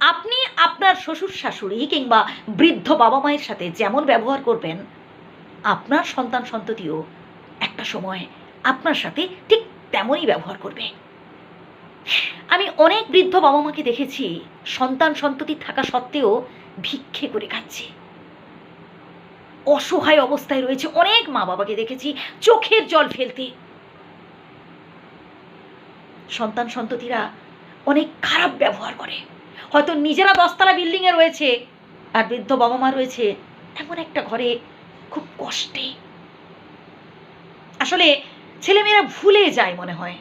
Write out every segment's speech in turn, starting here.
আপনি আপনার শ্বশুর শাশুড়ি কিংবা বৃদ্ধ বাবা মায়ের সাথে যেমন ব্যবহার করবেন, আপনার সন্তান সন্ততিও একটা সময় আপনার সাথে ঠিক তেমনই ব্যবহার করবে। আমি অনেক বৃদ্ধ বাবা মাকে দেখেছি সন্তান সন্ততি থাকা সত্ত্বেও ভিক্ষে করে খাচ্ছে। অসহায় অবস্থায় রয়েছে অনেক মা বাবাকে দেখেছি চোখের জল ফেলতে। সন্তান সন্ততিরা অনেক খারাপ ব্যবহার করে। হয়তো নিজেরা দশতলা বিল্ডিংয়ে রয়েছে আর বৃদ্ধ বাবা মা রয়েছে এমন একটা ঘরে খুব কষ্টে। আসলে ছেলেমেয়েরা ভুলে যায় মনে হয়।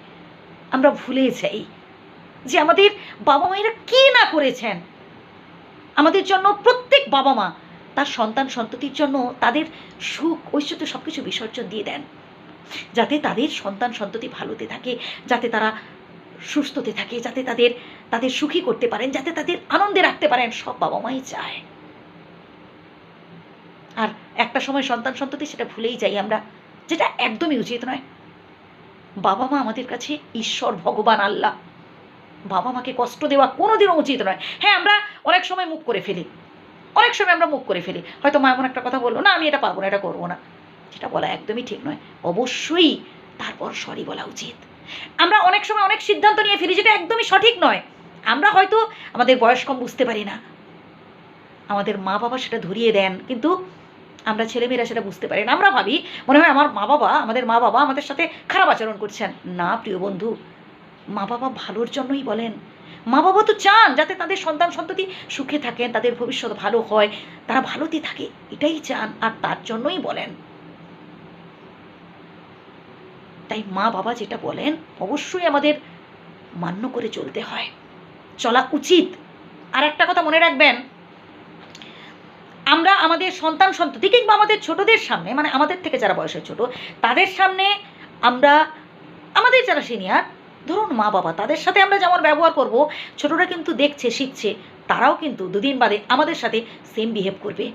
আমরা ভুলে যাই যে আমাদের বাবা মায়েরা কি না করেছেন। আমাদের জন্য প্রত্যেক বাবা মা তার সন্তান সন্ততির জন্য তাদের সুখ, ঐশ্বর্য সব কিছু বিসর্জন দিয়ে দেন। যাতে তাদের সন্তান সন্ততি ভালোতে থাকে, যাতে তারা সুস্থতে থাকে, যাতে তাদের তাদের সুখী করতে পারেন, যাতে তাদের আনন্দে রাখতে পারেন, সব বাবা মাই চায়। আর একটা সময় সন্তান সন্ততি, সেটা ভুলেই যাই আমরা। যেটা একদমই উচিত নয়। বাবা মা আমাদের কাছে ঈশ্বর, ভগবান, আল্লাহ। বাবা মাকে কষ্ট দেওয়া কোনোদিনও উচিত নয়। হ্যাঁ আমরা অনেক সময় মুখ করে ফেলি। অনেক সময় আমরা মুখ করে ফেলি। হয়তো মা এমন একটা কথা বলল, না, আমি এটা পারব না, এটা করব না। যেটা বলা একদমই ঠিক নয়। অবশ্যই তারপর সরি বলা উচিত। আমরা অনেক সময় অনেক সিদ্ধান্ত নিয়ে ফেলি যেটা একদমই সঠিক নয়। আমরা হয়তো আমাদের বয়স কম বুঝতে পারি না। আমাদের মা বাবা সেটা ধরিয়ে দেন, কিন্তু আমরা ছেলেমেয়েরা সেটা বুঝতে পারি না। আমরা ভাবি, মনে হয় আমার মা বাবা, আমাদের মা বাবা আমাদের সাথে খারাপ আচরণ করছেন। না, প্রিয় বন্ধু, মা বাবা ভালোর জন্যই বলেন। মা বাবা তো চান যাতে তাদের সন্তান সন্ততি সুখে থাকেন, তাদের ভবিষ্যৎ ভালো হয়, তারা ভালোতে থাকে, এটাই চান, আর তার জন্যই বলেন। তাই মা বাবা যেটা বলেন, অবশ্যই আমাদের মান্য করে চলতে হয়। চলা উচিত। আর একটা কথা মনে রাখবেন, আমরা আমাদের সন্তান সন্ততি কিংবা আমাদের ছোটদের সামনে মানে আমাদের থেকে যারা বয়সে ছোট, তাদের সামনে আমরা, আমাদের যারা সিনিয়র ধরুন মা বাবা, তাদের সাথে আমরা যেমন ব্যবহার করব, ছোটরা কিন্তু দেখছে, শিখছে, তারাও কিন্তু দুদিন বাদে আমাদের সাথে সেম বিহেভ করবে।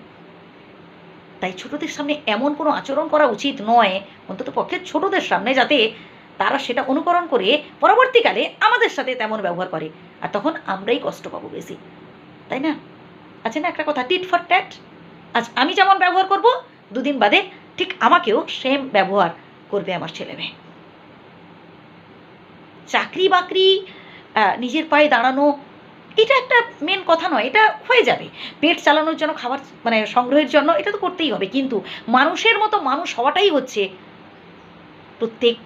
তাই ছোটদের সামনে এমন কোনো আচরণ করা উচিত নয়, অন্তত পক্ষে ছোটদের সামনে, যাতে তারা সেটা অনুকরণ করে পরবর্তীকালে আমাদের সাথে তেমন ব্যবহার করে। আর তখন আমরাই কষ্ট পাবো বেশি। তাই না? আছে না, একটা কথা টিট ফর ট্যাট আজ আমি যেমন ব্যবহার করব, দুদিন বাদে ঠিক আমাকেও সেম ব্যবহার করবে আমার ছেলে মেয়ে। চাকরি বাকরি নিজের পায়ে দাঁড়ানো এটা একটা মেন কথা নয়, এটা হয়ে যাবে। পেট চালানোর জন্য, খাবার মানে সংগ্রহের জন্য এটা তো করতেই হবে। কিন্তু মানুষের মতো মানুষ হওয়াটাই হচ্ছে প্রত্যেক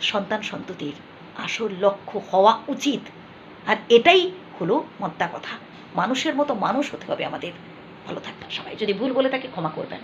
সন্তান সন্ততির আসল লক্ষ্য হওয়া উচিত। আর এটাই হলো মদ্দা কথা। মানুষের মতো মানুষ হতে হবে আমাদের। ভালো থাকবেন সবাই। যদি ভুল বলে থাকে ক্ষমা করবেন।